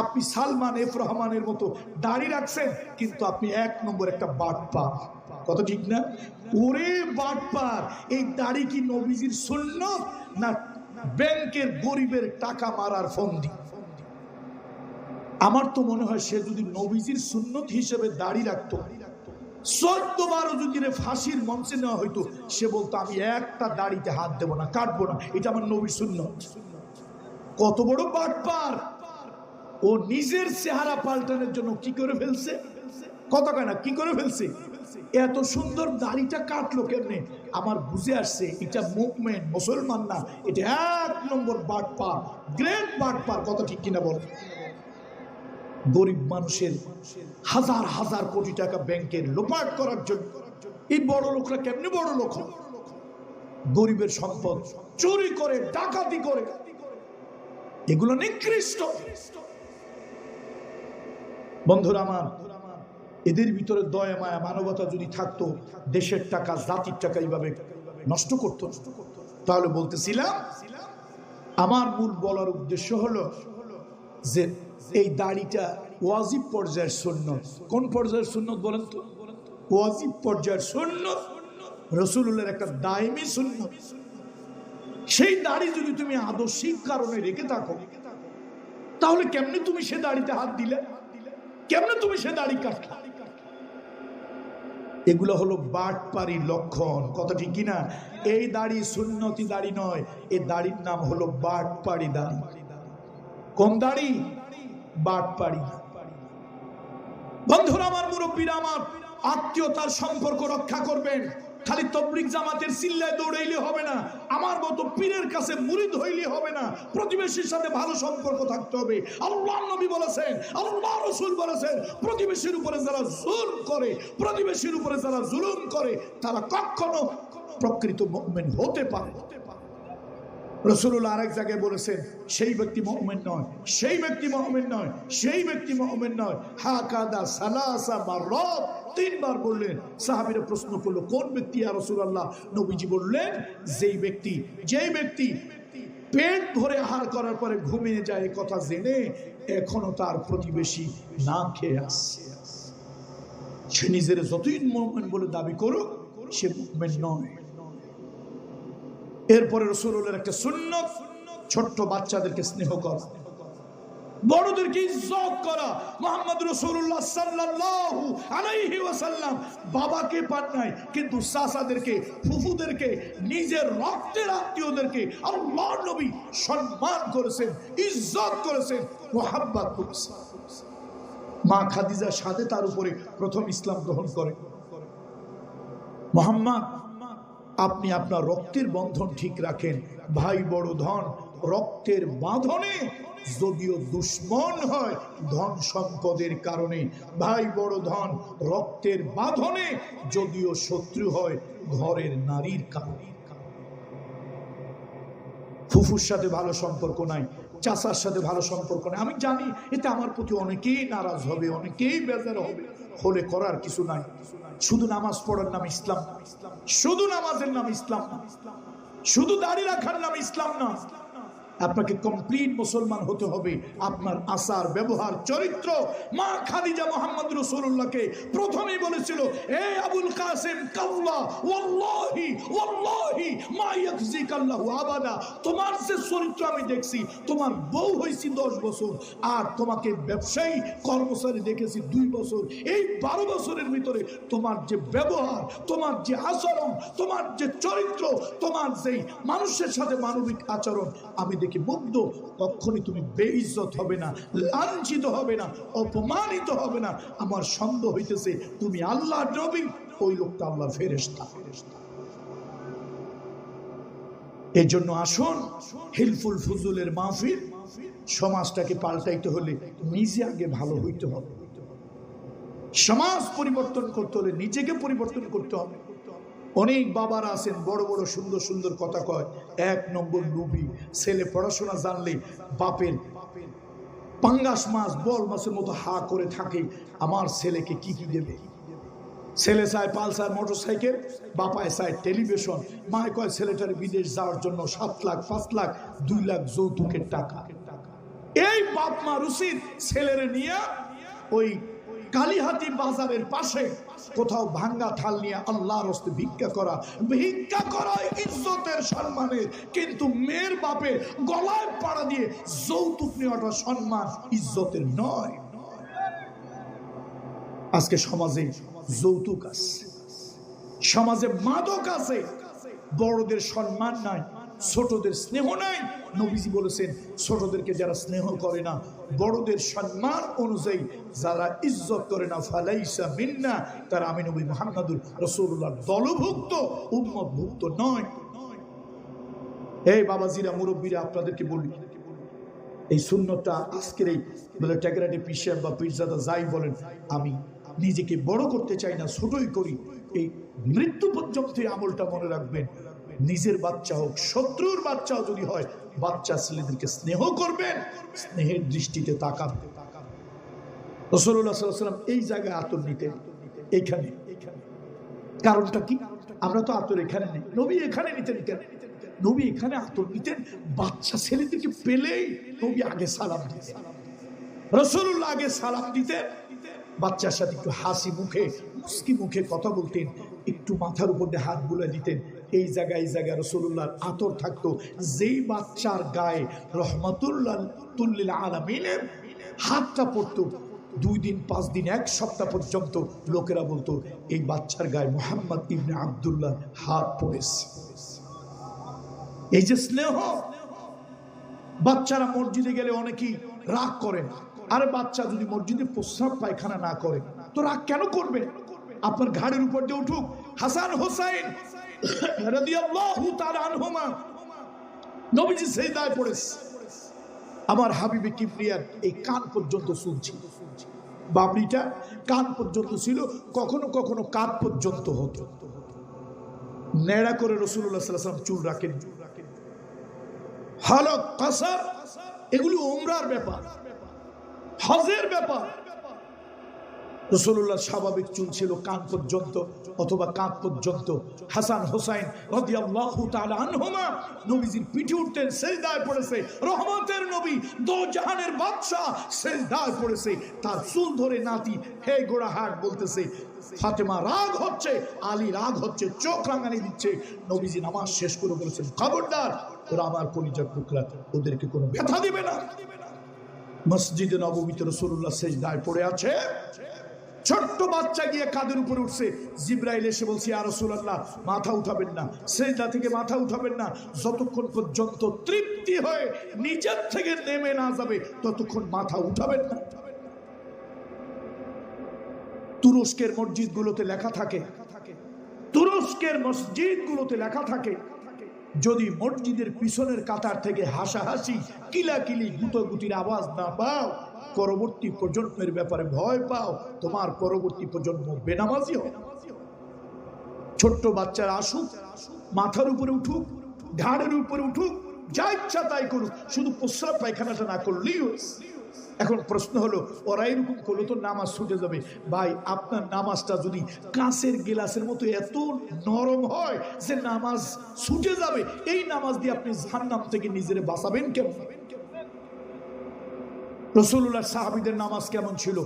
আপনি সালমান এফ রহমানের মতো দাড়ি রাখছেন, কিন্তু আপনি এক নম্বর একটা বাটপা। কত ঠিক না? ওরে বাটপার এই দাড়ি কি নবীজির সুন্নত না ব্যাংকের গরিবের টাকা মারার ফন্দি? আমার তো মনে হয় সে যদি নবীজির সুন্নত হিসেবে দাড়ি রাখতো চোদ্দ বারো যদি ফাঁসির মঞ্চে নেওয়া হইতো, সে বলতো, আমি একটা দাড়িতে হাত দেবো না, কাটবো না। এটা আমার নবীর সুন্নত। কত বড় বাটপার! ও নিজের চেহারা পাল্টানোর জন্য কি করে ফেলছে? কত কেনা কি করে ফেলছে? এত সুন্দর দাড়িটা কাটলো কেমনে? আমার বুঝে আসছে, এটা মুভমেন্ট মুসলমান না, এটা এক নম্বর বাটপার, গ্রেট বাটপার কত ঠিক কিনা বল? গরিব মানুষের হাজার হাজার কোটি টাকা ব্যাংকের লোপাট করার জন্য। এই বড় লোকরা কেমনি বড় লোক? গরিবের সম্পদ চুরি করে, ডাকাতি করে। এগুলো নিকৃষ্ট। বন্ধুরা আমার, এদের ভিতরে দয়া, মায়া, মানবতা যদি থাকতো, দেশের টাকা, জাতির টাকা এইভাবে নষ্ট করতো। তাহলে বলতেছিলাম, আমার মূল বলার উদ্দেশ্য হলো যে এই দাড়িটা ওয়াজিব পর্যায়ের সুন্নত। কোন পর্যায়ের সুন্নত বলেন তো? ওয়াজিব পর্যায়ের সুন্নত রসুলের একটা দায়মি সুন্নত। সেই দাড়ি যদি তুমি আদর্শিক কারণে রেখে থাকো, তাহলে কেমনি তুমি সে দাড়িতে হাত দিলে? কেমনে তুমি সে দাড়ি কাটলে? এগুলো হলো বাটপাড়ির লক্ষণ। কথা ঠিক কিনা? এই দাড়ি সুন্নতি দাড়ি নয় এই দাড়ির নাম হলো বাট পারি দাড়ি। কোন দাড়ি? বাট পারি বন্ধুরা, আমার মুরব্বীরা, আমার আত্মীয়তার সম্পর্ক রক্ষা করবেন। খালি তবলিক জামাতের চিল্লায় দৌড়াইলে হবে না। আমার মতো পীরের কাছে মুরিদ হইলে হবে না। প্রতিবেশীর সাথে ভালো সম্পর্ক থাকতে হবে। আল্লাহ নবী বলেছেন আল্লাহ রসুল বলেছেন, প্রতিবেশীর উপরে যারা জুল করে, প্রতিবেশীর উপরে যারা জুলুম করে, তারা কখনো প্রকৃত মুমিন হতে পারে রসুল্লাহ আরেক জায়গায় বলেছেন, সেই ব্যক্তি মহমেন নয়, সেই ব্যক্তি মহমেন নয়, সেই ব্যক্তি মহমেন নয়। হা কাদা সালাসা বা রব তিনবার বললেন, সাহাবিরা প্রশ্ন করল, কোন ব্যক্তি আর রসুল্লাহ নবীজি বললেন, যেই ব্যক্তি যেই ব্যক্তি পেট ভরে আহার করার পরে ঘুমিয়ে যায় কথা জেনে এখনও তার প্রতিবেশী না খেয়ে আসছে। সে নিজের যতই মোমেন বলে দাবি করুক, সে মুভমেন্ট নয়। এরপরে রসুলের একটা সুন্নত, ছোট্ট বাচ্চাদেরকে স্নেহ করা। বড়দেরকে ইজ্জত করা। মোহাম্মদ রসুল্লাহ সাল্লাল্লাহু আলাইহি ওয়াসাল্লাম বাবাকে পান নাই কিন্তু সাসাদেরকে ফুফুদেরকে, নিজের রক্তের আত্মীয়দেরকে আল্লাহ নবী সম্মান করেছেন, ইজ্জত করেছেন, মোহাব্বত করেছেন। মা খাদিজার সাথে তার উপরে প্রথম ইসলাম গ্রহণ করে। মোহাম্মদ আপনি আপনার রক্তের বন্ধন ঠিক রাখেন। ভাই, বড় ধন, রক্তের বাঁধনে যদিও দুশ্মন হয় ধন সম্পদের কারণে। ভাই, বড় ধন, রক্তের বাঁধনে যদিও শত্রু হয় ঘরের নারীর কারণে। ফুফুর সাথে ভালো সম্পর্ক নাই, চাচার সাথে ভালো সম্পর্ক নাই। আমি জানি এতে আমার প্রতি অনেকেই নারাজ হবে, অনেকেই বেজার হবে। হলে করার কিছু নাই। শুধু নামাজ পড়ার নাম ইসলাম শুধু নামাজের নাম ইসলাম শুধু দাড়ি রাখার নাম ইসলাম না। আপনাকে কমপ্লিট মুসলমান হতে হবে। আপনার আচার, ব্যবহার, চরিত্র মা খাদিজা মোহাম্মদ রসুল্লাহকে প্রথমেই বলেছিল, এ আবুল কাসেম আল্লাহু আবাদা। তোমার যে চরিত্র আমি দেখছি, তোমার বউ হয়েছি দশ বছর, আর তোমাকে ব্যবসায়ী কর্মচারী দেখেছি দুই বছর। এই বারো বছরের ভিতরে তোমার যে ব্যবহার, তোমার যে আচরণ, তোমার যে চরিত্র, তোমার যেই মানুষের সাথে মানবিক আচরণ, আমি দেখি মুগ্ধ কখনই তুমি বেইজ্জত হবে না, লাঞ্ছিত হবে না, অপমানিত হবে না। আমার সন্দেহ হইতেছে, তুমি আল্লাহ নবী, ওই লোকটা আল্লাহ ফেরেস্তা এই জন্য আসুন, হিলফুল ফুজুলের মাহফিল, সমাজটাকে পাল্টাইতে হলে নিজে আগে ভালো হইতে হবে। সমাজ পরিবর্তন করতে হলে নিজেকে পরিবর্তন করতে হবে। অনেক বাবারা আছেন, বড় বড় সুন্দর সুন্দর কথা কয়। এক নম্বর লুবি ছেলে পড়াশোনা জানলে বাপের পাঙ্গাস মাছ, বল মাছের মতো হা করে থাকে। আমার ছেলেকে কি কি দেবে? ছেলে চায় পালসার মোটর সাইকেল বাপায় চায় টেলিভিশন। মায় কয়, ছেলেটার বিদেশ যাওয়ার জন্য সাত লাখ, পাঁচ লাখ, দুই লাখ যৌতুকের টাকা। এই বাপ মা রুসির ছেলেরে নিয়ে ওই কালীহাতি বাজারের পাশে কোথাও ভাঙ্গা থাল নিয়ে আল্লাহর হস্তে ভিক্ষা করা ভিক্ষা করা ইজ্জতের সম্মানের কিন্তু মেয়ের বাপের গলায় পাড়া দিয়ে যৌতুক নেওয়াটা সম্মান ইজ্জতের নয়। আজকে সমাজে যৌতুক আছে, সমাজে মাদক আছে, বড়দের সম্মান নাই। ছোটদের স্নেহ নাই? নবীজি বলেছেন, ছোটদেরকে যারা স্নেহ করে না, বড়দের সম্মান অনুযায়ী যারা ইজ্জত করে না, ফালাইসা মিন্না, তারা আমি নবী মোহাম্মদুর রসুল্লাহ দলভুক্ত, উম্মতভুক্ত নয়। এই বাবাজিরা, মুরব্বীরা, আপনাদেরকে বলি, এই শূন্যটা আজকের এই, বলে ট্যাগরাটে পিসাব বা পিরজাদা যাই বলেন, আমি নিজেকে বড় করতে চাই না, ছোটই করি। এই মৃত্যু পর্যন্ত আমলটা মনে রাখবেন। নিজের বাচ্চা হোক, শত্রুর বাচ্চাও যদি হয়, বাচ্চা ছেলেদেরকে স্নেহ করবেন স্নেহের দৃষ্টিতে তাকাবেন রসুল্লাহ এই জায়গায় আতর নিতেন এইখানে কারণটা কি? আমরা তো আতর এখানে নেই। নবী এখানে নিতেন কেন? নবী এখানে আতর নিতেন, বাচ্চা ছেলেদেরকে পেলেই নবী আগে সালাম দিতেন। রসুল্লাহ আগে সালাম দিতেন। বাচ্চার সাথে একটু হাসি মুখে মুস্কি মুখে কথা বলতেন, একটু মাথার উপর দিয়ে হাত বুলে দিতেন। এই জায়গায় এই জায়গায় রসুল্লাহর আতর থাকতো। যেই বাচ্চার গায়ে রহমতুল্লাহ তুল্লিল আলমিনের হাতটা পড়তো, দুই দিন, পাঁচ দিন, এক সপ্তাহ পর্যন্ত লোকেরা বলতো, এই বাচ্চার গায়ে মোহাম্মদ ইবনে আবদুল্লাহ হাত পড়েছে। এই যে স্নেহ, বাচ্চারা মসজিদে গেলে অনেকেই রাগ করেন আরে বাচ্চা, যদি মসজিদে প্রস্রাব, পায়খানা না করে, তো রাগ কেন করবে? আপনার ঘাড়ের উপর দিয়ে উঠুক। হাসান হোসাইন আমার হাবিবে কিবরিয়ার এই কান পর্যন্ত শুনছি। বাবরিটা কান পর্যন্ত ছিল, কখনো কখনো কান পর্যন্ত হতো। নেড়া করে রসুল্লাহ চুল রাখেন। হালক কাসার, এগুলি ওমরার ব্যাপার। হজের ব্যাপার। রসুল্লাহ স্বাভাবিক চুল ছিল কান পর্যন্ত অথবা কাঁধ পর্যন্ত। হাসান হোসাইন নবীজির পিঠে উঠতেন সেজদায় পড়েছে। রহমতের নবী দো জাহানের বাদশাহ সেজদায় পড়েছে। তার চুল ধরে নাতি, হে গোড়াহাট, বলতেছে, ফাতেমা রাগ হচ্ছে, আলী রাগ হচ্ছে, চোখ রাঙানি দিচ্ছে। নবীজি নামাজ শেষ করে বলেছেন, খবরদার, ওরা আমার কলিজার টুকরা ওদেরকে কোনো ব্যথা দিবে না। মসজিদে নবমীতে রসুল্লাহ সেজদায় পড়ে আছে। ছোট্ট বাচ্চা গিয়ে কাদের উপরে উঠছে। জিব্রাইল এসে বলছি আর রসুল্লাহ মাথা উঠাবেন না। সেজদা থেকে মাথা উঠাবেন না। যতক্ষণ পর্যন্ত তৃপ্তি হয়ে নিজের থেকে নেমে না যাবে, ততক্ষণ মাথা উঠাবেন না। তুরস্কের মসজিদগুলোতে লেখা থাকে, তুরস্কের মসজিদগুলোতে লেখা থাকে, যদি মসজিদের পিছনের কাতার থেকে হাসাহাসি, কিলাকিলি, গুতগুতির আওয়াজ না পাও পরবর্তী প্রজন্মের ব্যাপারে ভয় পাও, তোমার পরবর্তী প্রজন্ম বেনামাজি ছোট্ট বাচ্চারা আসুক, মাথার উপরে উঠুক, ঘাড়ের উপরে উঠুক, যা ইচ্ছা তাই করুক, শুধু প্রস্রাব পায়খানাটা না করলেই এখন প্রশ্ন হলো, ওরা এরকম করলে তো নামাজ ছুটে যাবে। ভাই, আপনার নামাজটা যদি কাঁচের গেলাসের মতো এত নরম হয় যে নামাজ ছুটে যাবে, এই নামাজ দিয়ে আপনি জাহান্নাম থেকে নিজেরে বাঁচাবেন কেমন? রসুল্লাহ সাহাবিদের নামাজ কেমন ছিল?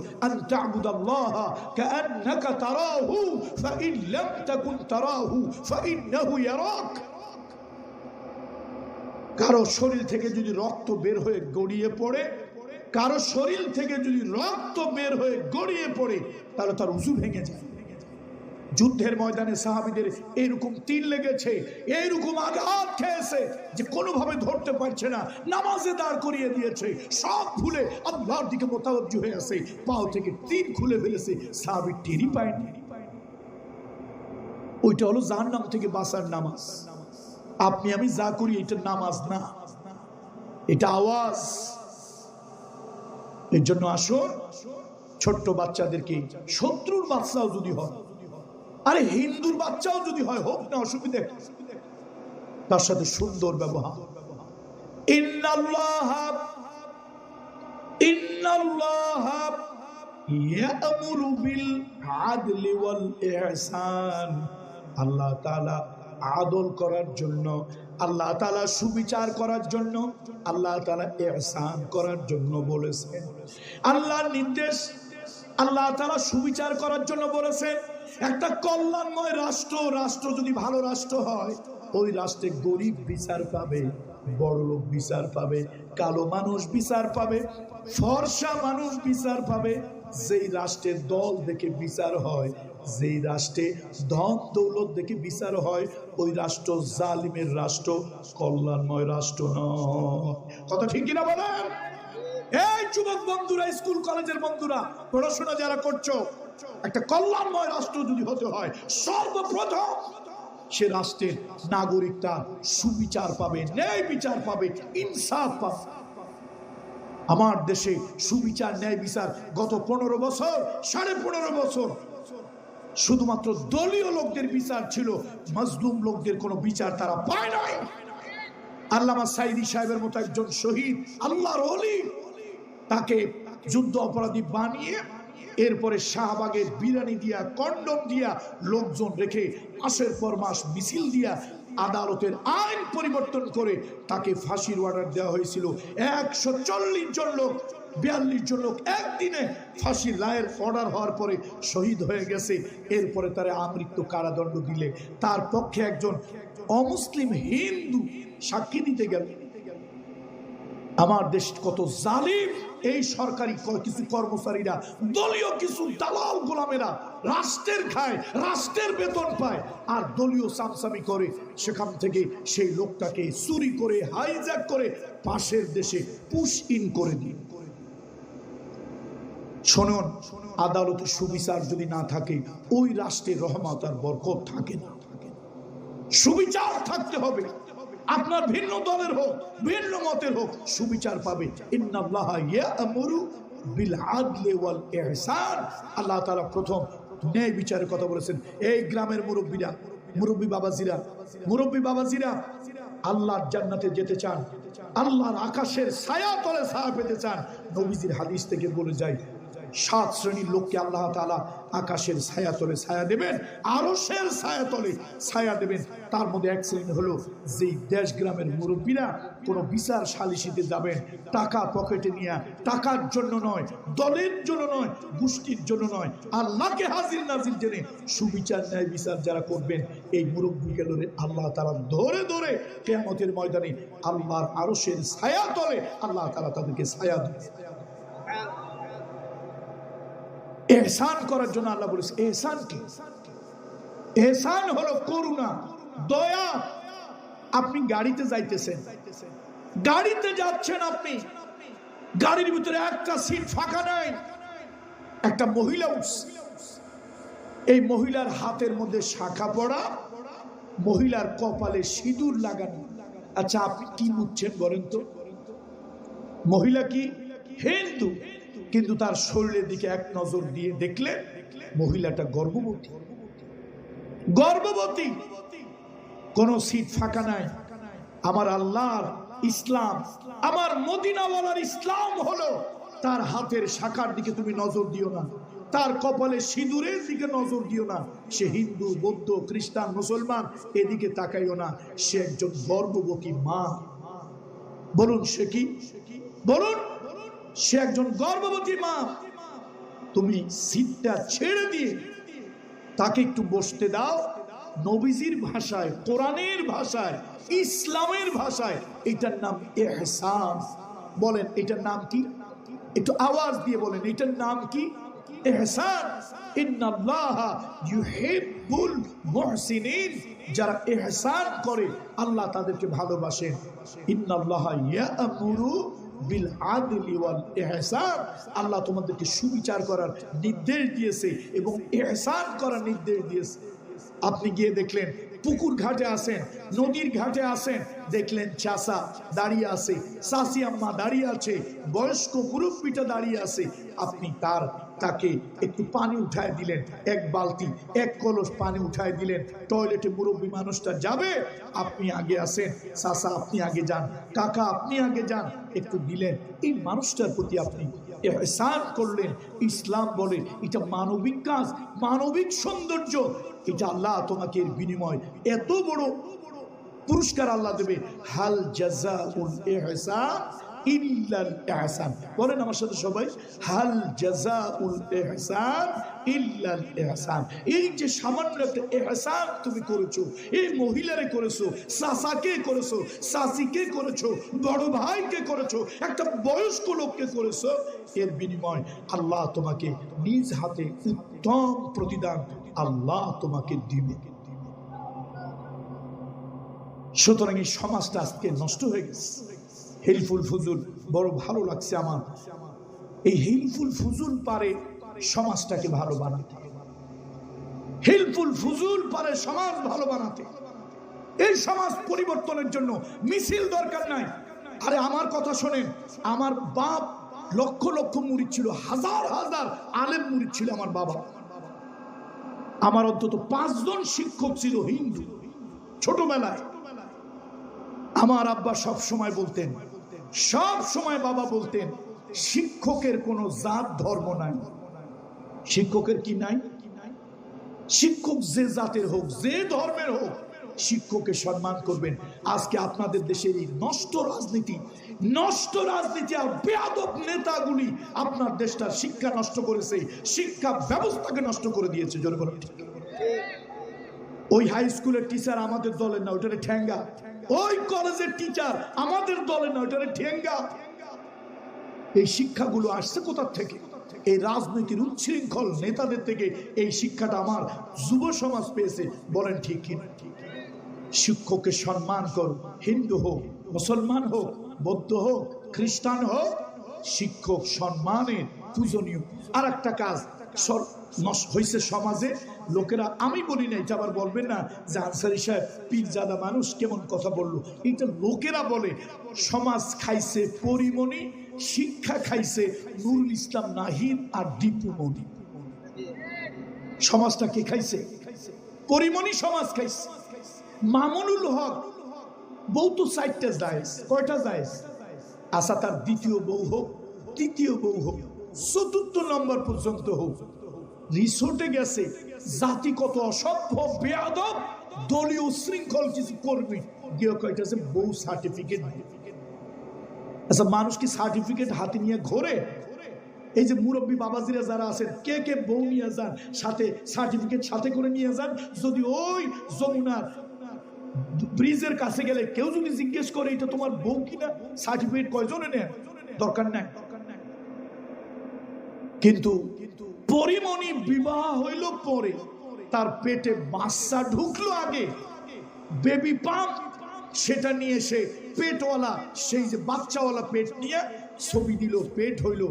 কারও শরীর থেকে যদি রক্ত বের হয়ে গড়িয়ে পড়ে, কারও শরীর থেকে যদি রক্ত বের হয়ে গড়িয়ে পড়ে, তাহলে তার উঁচু ভেঙে যায়। যুদ্ধের ময়দানে সাহাবিদের এরকম তীর লেগেছে এইরকম আঘাত খেয়েছে যে কোনোভাবে ধরতে পারছে না, নামাজে দাঁড় করিয়ে দিয়েছে, সব ভুলে আল্লাহর দিকে মোতাবজ্জ হয়ে আছে, পাও থেকে তীর খুলে ফেলেছে, সাহাবি টেরই পায়নি। ওইটা হলো যার নাম থেকে বাসার নামাজ। আপনি, আমি যা করি, এটা নামাজ না। এটা আওয়াজ। এর জন্য আসুন, ছোট্ট বাচ্চাদেরকে, শত্রুর বাচ্চাও যদি হয় আরে হিন্দুর বাচ্চাও যদি হয়, হোক না অসুবিধে। তার সাথে সুন্দর ব্যবহার। ইন্নাল্লাহ আল্লাহ তাআলা আদল করার জন্য, আল্লাহ তালা সুবিচার করার জন্য, আল্লাহ তালা এহসান করার জন্য বলেছেন। আল্লাহর নির্দেশ, আল্লাহ তালা সুবিচার করার জন্য বলেছেন। একটা কল্যাণময় রাষ্ট্র রাষ্ট্র যদি ভালো রাষ্ট্র হয়, ওই রাষ্ট্রে গরিব বিচার পাবে বড় লোক বিচার পাবে, কালো মানুষ বিচার পাবে, ফর্সা মানুষ বিচার পাবে। যেই রাষ্ট্রের দল দেখে বিচার হয়, যেই রাষ্ট্রে ধন দৌলত দেখে বিচার হয়, ওই রাষ্ট্র জালিমের রাষ্ট্র, কল্যাণময় রাষ্ট্র নয়। কথা ঠিক কিনা বলেন? এই যুবক বন্ধুরা, স্কুল, কলেজের বন্ধুরা, পড়াশোনা যারা করছ একটা কল্যাণময় রাষ্ট্র যদি হতে হয়, সর্বপ্রথম সে রাষ্ট্রের নাগরিকটা সুবিচার পাবে, ন্যায় বিচার পাবে, ইনসাফ পাবে। আমার দেশে সুবিচার, ন্যায় বিচার গত পনেরো বছর, সাড়ে পনেরো বছর শুধুমাত্র দলীয় লোকদের বিচার ছিল, মজলুম লোকদের কোনো বিচার তারা পায় নাই। আল্লামা সাইদি সাহেবের মতো একজন শহীদ, আল্লাহর অলি তাকে যুদ্ধ অপরাধী বানিয়ে এরপরে শাহবাগের বিরানি দিয়া, কন্ডম দিয়া লোকজন রেখে মাসের পর মাস মিছিল দিয়া আদালতের আইন পরিবর্তন করে তাকে ফাঁসির অর্ডার দেওয়া হয়েছিল। একশো চল্লিশ জন লোক, বিয়াল্লিশ জন লোক একদিনে ফাঁসির রায়ের অর্ডার হওয়ার পরে শহীদ হয়ে গেছে। এরপরে তারা আমৃত্যু কারাদণ্ড দিলে। তার পক্ষে একজন অমুসলিম হিন্দু সাক্ষী দিতে গেল। আমার দেশ কত জালিম, এই সরকারি কিছু কর্মচারীরা, দলীয় কিছু দালাল গোলামেরা রাষ্ট্রের খায়, রাষ্ট্রের বেতন পায়, আর দলীয় সামসামি করে সেখান থেকে সেই লোকটাকে চুরি করে হাইজ্যাক করে পাশের দেশে পুশ ইন করে দিন শোনুন, আদালতে সুবিচার যদি না থাকে, ওই রাষ্ট্রের রহমত আর বরকত থাকে না। সুবিচার থাকতে হবে। আপনার ভিন্ন দলের হোক, ভিন্ন মতের হোক, সুবিচার পাবে। আল্লাহ তাআলা প্রথম ন্যায় বিচারের কথা বলেছেন। এই গ্রামের মুরব্বীরা, মুরব্বী বাবাজিরা মুরব্বী বাবাজিরা, আল্লাহর জান্নাতে যেতে চান, আল্লাহর আকাশের ছায়া তলে ছায়া পেতে চান। নবীজির হাদিস থেকে বলে যায় সাত শ্রেণির লোককে আল্লাহ তালা আকাশের ছায়া তলে ছায়া দেবেন আরও সের ছায়া তলে ছায়া দেবেন। তার মধ্যে এক শ্রেণি হলো যেই দেশ গ্রামের মুরব্বীরা কোনো বিচার সালিশিতে যাবেন, টাকা পকেটে নিয়ে টাকার জন্য নয়, দলের জন্য নয়, গোষ্ঠীর জন্য নয়। আল্লাহকে হাজির নাজির জেনে সুবিচার, ন্যায় বিচার যারা করবেন, এই মুরব্বী গেলরে আল্লাহ তারা ধরে ধরে কেয়ামতের ময়দানে আল্লাহর আরশের ছায়া তলে আল্লাহ তারা তাদেরকে ছায়া দেবে এহসান করার জন্য আল্লাহ বলেছে, এহসান কি? এহসান হলো করুণা, দয়া। আপনি গাড়িতে যাইতেছেন। গাড়িতে যাচ্ছেন আপনি। গাড়ির ভিতরে একটা সিট ফাঁকা নাই। একটা মহিলা এই মহিলার হাতের মধ্যে শাখা পড়া, মহিলার কপালে সিঁদুর লাগানো। আচ্ছা আপনি কি বুঝছেন বলেন তো? মহিলা কি? হিন্দু। কিন্তু তার শরীরের দিকে এক নজর দিয়ে দেখলে মহিলাটা গর্ভবতী। গর্ভবতী। কোন সিট ফাঁকা নাই। আমার আল্লাহর ইসলাম, আমার মদিনাওয়ালার ইসলাম হলো তার হাতের শাখার দিকে তুমি নজর দিও না। তার কপালে সিঁদুরের দিকে নজর দিও না। সে হিন্দু, বৌদ্ধ, খ্রিস্টান, মুসলমান, এদিকে তাকাইও না। সে একজন গর্ভবতী মা। বলুন সে কি? বলুন। সে একজন গর্ভবতী মা। তুমি সিটটা ছেড়ে দিয়ে তাকে একটু বসতে দাও। নবীজির ভাষায়, কোরআনের ভাষায়, ইসলামের ভাষায় এটার নাম এহসান। বলেন, এটার নাম কি? একটু আওয়াজ দিয়ে বলেন, এটার নাম কি? এহসান। যারা করে, আল্লাহ তাদেরকে ভালোবাসেন। ইন্নাল্লাহ বিল ইহসান। আল্লাহ তোমাদেরকে সুবিচার করার নির্দেশ দিয়েছে এবং এহসান করার নির্দেশ দিয়েছে। আপনি গিয়ে দেখলেন পুকুর ঘাটে আসেন নদীর ঘাটে আসেন দেখলেন চাষা দাঁড়িয়ে আছে, চাষি আম্মা দাঁড়িয়ে আছে, বয়স্ক মুরব্বীটা দাঁড়িয়ে আছে। আপনি তার তাকে একটু পানি উঠায় দিলেন, এক বালতি, এক কলস পানি উঠায় দিলেন। টয়লেটে মুরব্বী মানুষটা যাবে, আপনি আগে আসেন চাষা আপনি আগে যান, কাকা আপনি আগে যান, একটু দিলেন। এই মানুষটার প্রতি আপনি এহসান করলেন, ইসলাম বলে এটা মানবিক কাজ, মানবিক সৌন্দর্য। এটা আল্লাহ তোমাকে এর বিনিময় এত বড় পুরস্কার আল্লাহ দেবে। হাল ইহসান এর আল্লাহ তোমাকে নিজ হাতে উত্তম প্রতিদান আল্লাহ তোমাকে দিবে। সুতরাং এই সমাজটা আজকে নষ্ট হয়ে গেছে। হেলফুল ফুজুল, বড় ভালো লাগছে আমার। এই হেলফুল ফুজুল পারে সমাজটাকে ভালো বানাতে। হেলফুল ফুজুল পারে সমাজ ভালো বানাতে। এই সমাজ পরিবর্তনের জন্য মিছিল দরকার নাই। আরে আমার কথা শোনেন, আমার বাপ লক্ষ লক্ষ মুড়ি ছিল, হাজার হাজার আলেম মুড়ি ছিল আমার বাবা আমার অন্তত পাঁচজন শিক্ষক ছিল হিন্দু, ছোটবেলায়। আমার আব্বা সব সময় বলতেন সব সময় বাবা বলতেন, শিক্ষকের কোনো জাত, ধর্ম নাই। শিক্ষকের কি নাই? শিক্ষক যে জাতের হোক, যে ধর্মের হোক, শিক্ষককে সম্মান করবেন। আজকে আপনাদের দেশের এই নষ্ট রাজনীতি নষ্ট রাজনীতি আর বেয়াদব নেতাগুলি আপনার দেশটার শিক্ষা নষ্ট করেছে, শিক্ষা ব্যবস্থাকে নষ্ট করে দিয়েছে জনগণ ওই হাই স্কুলের টিচার আমাদের দলের না ওটারে ঠ্যাঙ্গা। ওই কলেজের টিচার আমাদের দলের না ওটারে ঠ্যাঙ্গা এই শিক্ষাগুলো আসছে কোথা থেকে? এই রাজনীতির উচ্ছৃঙ্খল নেতাদের থেকে এই শিক্ষাটা আমার যুব সমাজ পেয়েছে, বলেন ঠিক শিক্ষককে সম্মান করো, হিন্দু হোক, মুসলমান হোক, বৌদ্ধ হোক, খ্রিস্টান হোক, শিক্ষক সম্মানের পূজনীয়। আর একটা কাজ হয়েছে সমাজে। লোকেরা, আমি বলি না, এটা আবার বলবেন না যে আনসারি সাহেব, পীরজাদা মানুষ কেমন কথা বলল। এটা লোকেরা বলে, সমাজ খাইছে পরিমণি, শিক্ষা খাইছে নুরুল ইসলাম নাহিদ আর দীপুমণি সমাজটা কে খাইছে? পরিমণি সমাজ খাইছে। মামুনুল হক, বউ তো চারটা জায়েজ, কয়টা জায়েজ? আশা তার দ্বিতীয় বউ হোক, তৃতীয় বউ হোক, চতুর্থ নম্বর পর্যন্ত হোক। রিসোর্টে গেছে। জাতি কত অসভ্য, বেয়াদব, দলীয় শৃঙ্খল কিছু করবি। গিয়ে আছে বউ সার্টিফিকেট আচ্ছা মানুষ কি সার্টিফিকেট হাতে নিয়ে ঘোরে? এই যে মুরব্বী বাবাজিরা যারা আছেন, কে কে বউ নিয়ে যান, সাথে সার্টিফিকেট সাথে করে নিয়ে যান? যদি ওই যমুনার ব্রিজের কাছে গেলে কেউ যদি জিজ্ঞেস করে, এটা তোমার বউ কিনা? সার্টিফিকেট কয়জনে নেন দরকার নেই। কিন্তু পরিমণি বিবাহ হইল পরে। তার পেটে বাচ্চা ঢুকলো আগে। বেবি পাম্প, সেটা নিয়ে সে পেটওয়ালা, সেই যে বাচ্চাওয়ালা পেট নিয়ে ছবি দিল, পেট হইল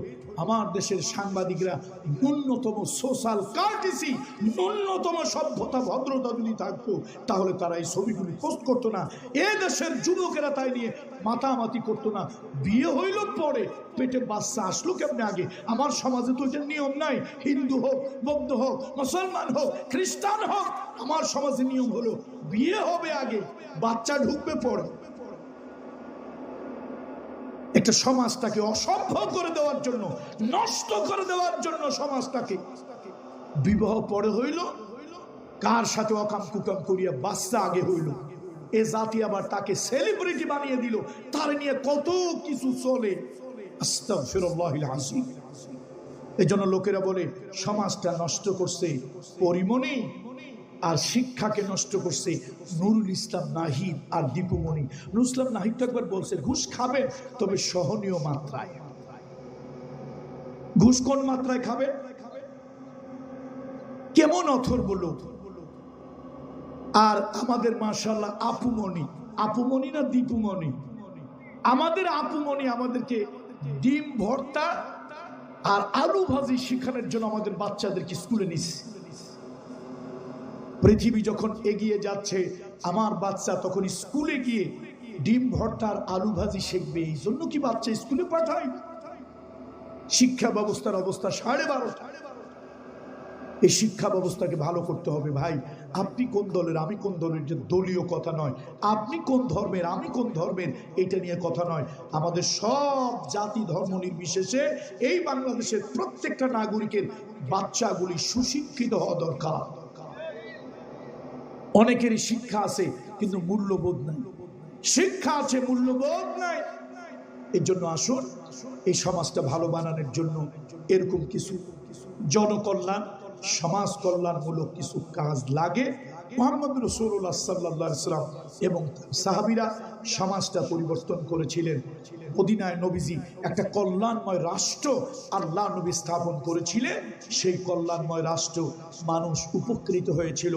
আমার দেশের সাংবাদিকরা ন্যূনতম সোশ্যাল কার্টিসি ন্যূনতম সভ্যতা, ভদ্রতা যদি থাকতো, তাহলে তারা এই ছবিগুলি পোস্ট করতো না। এ দেশের যুবকেরা তাই নিয়ে মাতামাতি করতো না। বিয়ে হইল পরে পেটে বাচ্চা আসলো কেমনে আগে? আমার সমাজে তো এটা নিয়ম নাই। হিন্দু হোক, বৌদ্ধ হোক, মুসলমান হোক, খ্রিস্টান হোক, আমার সমাজে নিয়ম হলো বিয়ে হবে আগে, বাচ্চা ঢুকবে পরে। একটা সমাজটাকে অসম্ভব করে দেওয়ার জন্য, নষ্ট করে দেওয়ার জন্য সমাজটাকে। বিবাহ পরে হইল, কার সাথে অকাম কুকাম করিয়া বাচ্চা আগে হইল। এ জাতি আবার তাকে সেলিব্রিটি বানিয়ে দিল। তার নিয়ে কত কিছু চলে। এই জন্য লোকেরা বলে, সমাজটা নষ্ট করছে পরিমণি। আর শিক্ষাকে নষ্ট করছে নুরুল ইসলাম নাহিদ আর দীপুমণি নুরুল ইসলাম নাহিদ তো একবার বলছে, ঘুষ খাবে তবে সহনীয় মাত্রায়। ঘুষ কোন মাত্রায় খাবে? কেমন অথর বলো আর আমাদের মাশাল্লাহ আপুমণি আপুমণি না দীপুমণি আমাদের আপুমণি আমাদেরকে ডিম, ভর্তা আর আলু ভাজি শেখানোর জন্য আমাদের বাচ্চাদেরকে স্কুলে নিচ্ছে পৃথিবী যখন এগিয়ে যাচ্ছে, আমার বাচ্চা তখন স্কুলে গিয়ে ডিম ভর্তার আলু ভাজি শিখবে। এই জন্য কি বাচ্চা স্কুলে পাঠায়? শিক্ষা ব্যবস্থার অবস্থা সাড়ে বারোটা। এই শিক্ষা ব্যবস্থাকে ভালো করতে হবে ভাই। আপনি কোন দলের? আমি কোন দলের? যে দলীয় কথা নয়। আপনি কোন ধর্মের? আমি কোন ধর্মের? এটা নিয়ে কথা নয়। আমাদের সব জাতি ধর্ম নির্বিশেষে এই বাংলাদেশের প্রত্যেকটা নাগরিকের বাচ্চাগুলি সুশিক্ষিত হওয়া দরকার। অনেকেরই শিক্ষা আছে, কিন্তু মূল্যবোধ নাই। শিক্ষা আছে, মূল্যবোধ নাই। এর জন্য আসুন, এই সমাজটা ভালো বানানোর জন্য এরকম কিছু জনকল্যাণ সমাজ কল্যাণমূলক কিছু কাজ লাগে। মোহাম্মদ রসুল্লাহ সাল্লাহ সাল্লাম এবং সাহাবিরা সমাজটা পরিবর্তন করেছিলেন। মদিনায় নবীজি একটা কল্যাণময় রাষ্ট্র আল্লাহ নবী স্থাপন করেছিলেন। সেই কল্যাণময় রাষ্ট্র মানুষ উপকৃত হয়েছিল,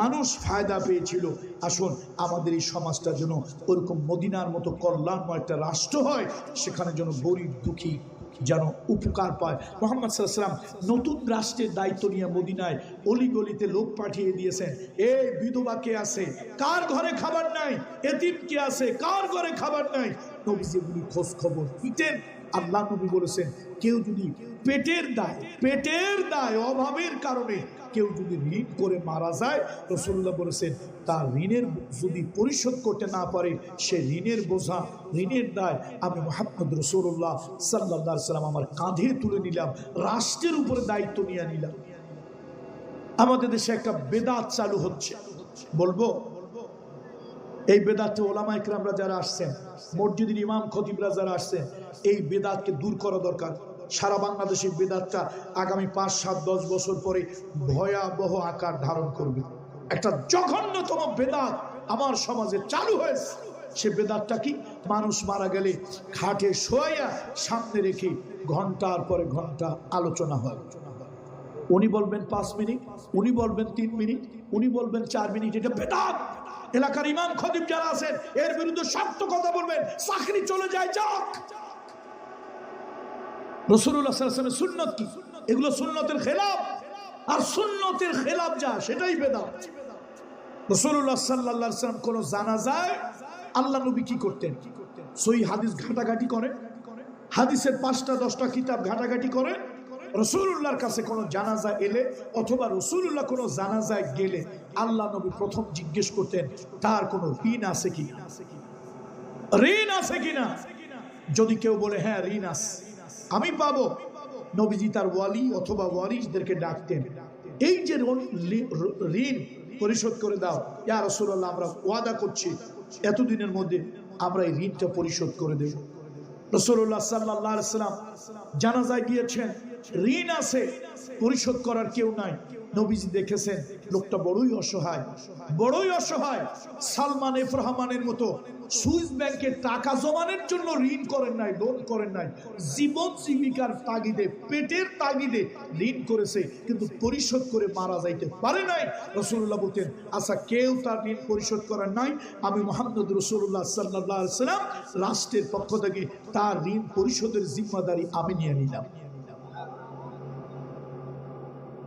মানুষ ফায়দা পেয়েছিল। আসুন, আমাদের এই সমাজটা যেন ওরকম মদিনার মতো কল্যাণময় একটা রাষ্ট্র হয়, সেখানে যেন গরিব দুঃখী যেন উপকার পায়। মোহাম্মদ সাল্লাম নতুন রাষ্ট্রের দায়িত্ব নিয়ে মদিনায় অলিগলিতে লোক পাঠিয়ে দিয়েছেন। এ বিধবা কে আছে? কার ঘরে খাবার নাই? এতিম কে আছে? কার ঘরে খাবার নাই? নবীজিগুলি খোঁজ খবর নিতেন। আল্লাহ নবী বলেছেন, কেউ যদি পেটের দায় পেটের দায় অভাবের কারণে কেউ যদি ঋণ করে মারা যায় রসুল্লাহ বলেছেন, তার ঋণের যদি পরিশোধ করতে না পারে, সে ঋণের বোঝা, ঋণের দায় আমি মোহাম্মদ রসুল্লাহ সাল্লাহ সাল্লাম আমার কাঁধে তুলে নিলাম, রাষ্ট্রের উপরে দায়িত্ব নিয়ে নিলাম। আমাদের দেশে একটা বেদাত চালু হচ্ছে। বলব এই বেদাতে ওলামা ইকরামরা যারা আসছেন, মসজিদের ইমাম খতিবরা যারা আসছেন, এই বেদাতকে দূর করা দরকার। সারা বাংলাদেশের বেদাতটা আগামী পাঁচ, সাত, দশ বছর পরে ভয়াবহ আকার ধারণ করবে। একটা জঘন্যতম বেদাত আমার সমাজে চালু হয়েছে। সে বেদাতটা কি? মানুষ মারা গেলে খাটে শোয়া সামনে রেখে ঘণ্টার পরে ঘণ্টা আলোচনা হয়। উনি বলবেন পাঁচ মিনিট, উনি বলবেন তিন মিনিট, উনি বলবেন চার মিনিট, এটা বেদাত। এলাকার ইমাম খদিব যারা আছেন, এর বিরুদ্ধে সত্য কথা বলবেন। চাকরি চলে যায়, যাক। রসুল্লাহ সুন্নত কি? এগুলো সুন্নতের খেলাফ। আর সুন্নতের খেলাফ যা, সেটাই বেদাত। রসুল্লাহ সাল্লাহ সাল্লাম কোনো জানা যায় আল্লাহ নবী কি করতেন? সই হাদিস ঘাটাঘাটি করে হাদিসের পাঁচটা, দশটা কিতাব ঘাটাঘাটি করে রসুল্লাহর কাছে কোনো জানাজা এলে অথবা রসুল্লাহ কোনো জানাজায় গেলে আল্লাহ নবী প্রথম জিজ্ঞেস করতেন, তার কোনো ঋণ আছে কি? ঋণ আছে কিনা যদি কেউ বলে হ্যাঁ ঋণ আছে। আমি পাবো। নবীজি তার ওয়ালি অথবা ওয়ারিসদেরকে ডাকতেন, এই যে ঋণ পরিশোধ করে দাও। ইয়া রসুল্লাহ আমরা ওয়াদা করছি, এতদিনের মধ্যে আমরা এই ঋণটা পরিশোধ করে দেব। রসুল্লাহ সাল্লাহ সাল্লাম জানাজায় গিয়েছেন, ঋণ আছে, পরিশোধ করার কেউ নাই। নবীজি দেখেছেন, লোকটা বড়ই অসহায় বড়ই অসহায়। সালমান এফ রহমানের মতো সুইস ব্যাংকে টাকা জমানোর জন্য ঋণ করেন নাই, লোন করেন নাই। জীবন জীবিকার তাগিদে, পেটের তাগিদে ঋণ করেছে, কিন্তু পরিশোধ করে মারা যাইতে পারে নাই। রসুল্লাহ বলতেন আচ্ছা কেউ তার ঋণ পরিশোধ করার নাই। আমি মোহাম্মদ রসুল্লাহ সাল্লাহ সাল্লাম রাষ্ট্রের পক্ষ থেকে তার ঋণ পরিশোধের জিম্মাদারি আমি নিয়ে নিলাম।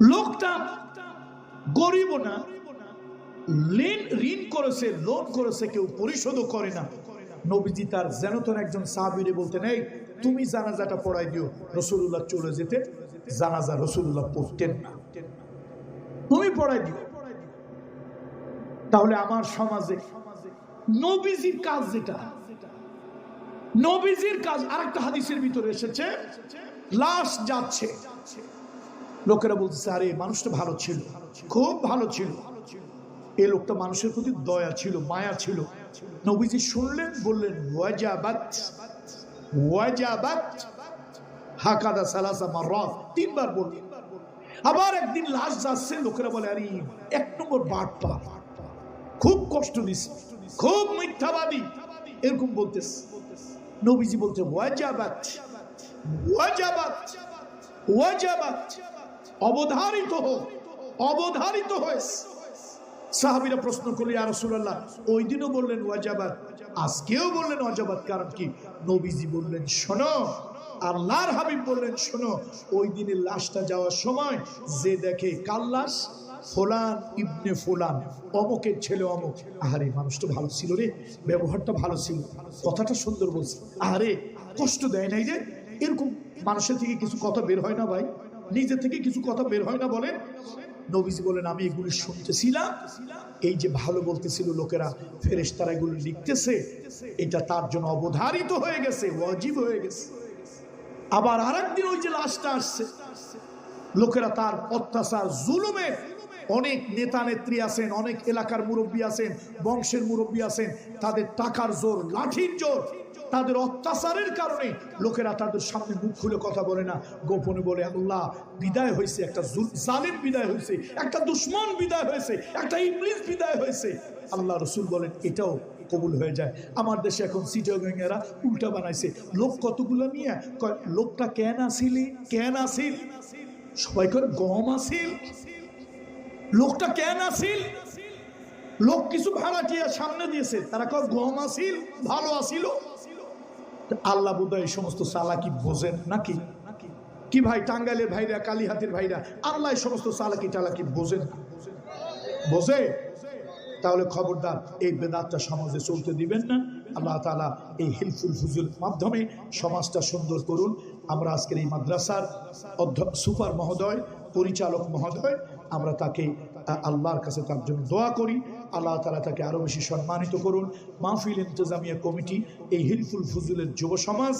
লোকটা গরিব না ঋণ ঋণ করেছে, লোন করেছে, কেউ পরিশোধও করে না। নবীজি তার যেনতন একজন সাহাবিরে বলতেন, এই, তুমি জানাজাটা পড়াই দিও রসুল্লাহ চলে যেতে। জানাজা রসুল্লাহ পড়তেন না। তুমি পড়াই দিও। তাহলে আমার সমাজে নবীজির কাজ যেটা, নবীজির কাজ আরেকটা হাদিসের ভিতরে এসেছে, লাশ যাচ্ছে। লোকেরা বলতেছে, আরে, মানুষটা ভালো ছিল, খুব ভালো ছিল। এই লোকটা মানুষের প্রতি দয়া ছিল, মায়া ছিল। নবীজি শুনলেন, বললেন আবার একদিন লাশ যাচ্ছে, লোকেরা বলে, আরে, এক নম্বর বাটপা, খুব কষ্ট দিছে খুব মিথ্যাবাদী। এরকম বলতেছে। নবীজি বলতে ওয়াজাবাত ওয়াজাবাত ওয়াজাবাত অবধারিত হোক অবধারিত হয়েছে। সাহাবিরা প্রশ্ন করলে আর রসুল্লাহ ওই দিনও বললেন ওয়াজাবাদ আজকেও বললেন ওয়াজাবাদ কারণ কি? নবীজি বললেন, শোনো, আল্লাহর হাবিব বললেন, শোনো, ওই দিনের লাশটা যাওয়ার সময় যে দেখে কাল লাশ? ফোলান ইবনে ফোলান, অমকের ছেলে অমক। আহারে মানুষটা ভালো ছিল রে, ব্যবহারটা ভালো ছিল, কথাটা সুন্দর বলছে। আহারে, কষ্ট দেয় নাই রে, এরকম মানুষের থেকে কিছু কথা বের হয় না ভাই? নিজে থেকে কিছু কথা বের হয় না বলেন নবীজি বলেন, আমি এগুলি শুনতেছিলাম। এই যে ভালো বলতেছিল লোকেরা ফেরেস তারা এগুলো লিখতেছে, এটা তার জন্য অবধারিত হয়ে গেছে, ওয়াজিব হয়ে গেছে। আবার আর একদিন ওই যে লাশটা আসছে। লোকেরা তার অত্যাচার, জুলুমে অনেক নেতা নেত্রী আছেন, অনেক এলাকার মুরব্বী আছেন, বংশের মুরব্বী আছেন, তাদের টাকার জোর, লাঠির জোর। তাদের অত্যাচারের কারণে লোকেরা তাদের সামনে মুখ খুলে কথা বলে না। গোপনে বলে, আল্লাহ, বিদায় হয়েছে, একটা জালিম বিদায় হয়েছে, একটা দুশ্মন বিদায় হয়েছে, একটা ইংলিশ বিদায় হয়েছে। আল্লাহ রসুল বলেন, এটাও কবুল হয়ে যায়। আমার দেশে এখন সিটাগেরা উল্টা বানাইছে। লোক কতগুলো নিয়ে লোকটা কেন আসিলি, কেন আসিল? সবাই করে গম আসিল। লোকটা কেন আসিল? লোক কিছু ভাড়াটিয়া সামনে দিয়েছে। তারা কয়, গম আসিল, ভালো আসিল। আল্লাহ বোধহয় এই সমস্ত চালাকি বোঝেন নাকি? কি ভাই, টাঙ্গাইলের ভাইরা, কালীহাতির ভাইরা, আল্লাহ এই সমস্ত চালাকি টালাকি বোঝেন। বোঝে? তাহলে খবরদার, এই বেদাতটা সমাজে চলতে দিবেন না। আল্লাহ তালা এই হিলফুল ফুজুল মাধ্যমে সমাজটা সুন্দর করুন। আমরা আজকের এই মাদ্রাসার অধ্য- সুপার মহোদয়, পরিচালক মহোদয়, আমরা তাকে আল্লাহর কাছে তার জন্য দোয়া করি। আল্লাহ তালা তাকে আরও বেশি সম্মানিত করুন। মাহফিল ইন্তজামিয়া কমিটি, এই হিলফুল ফজুলের যুব সমাজ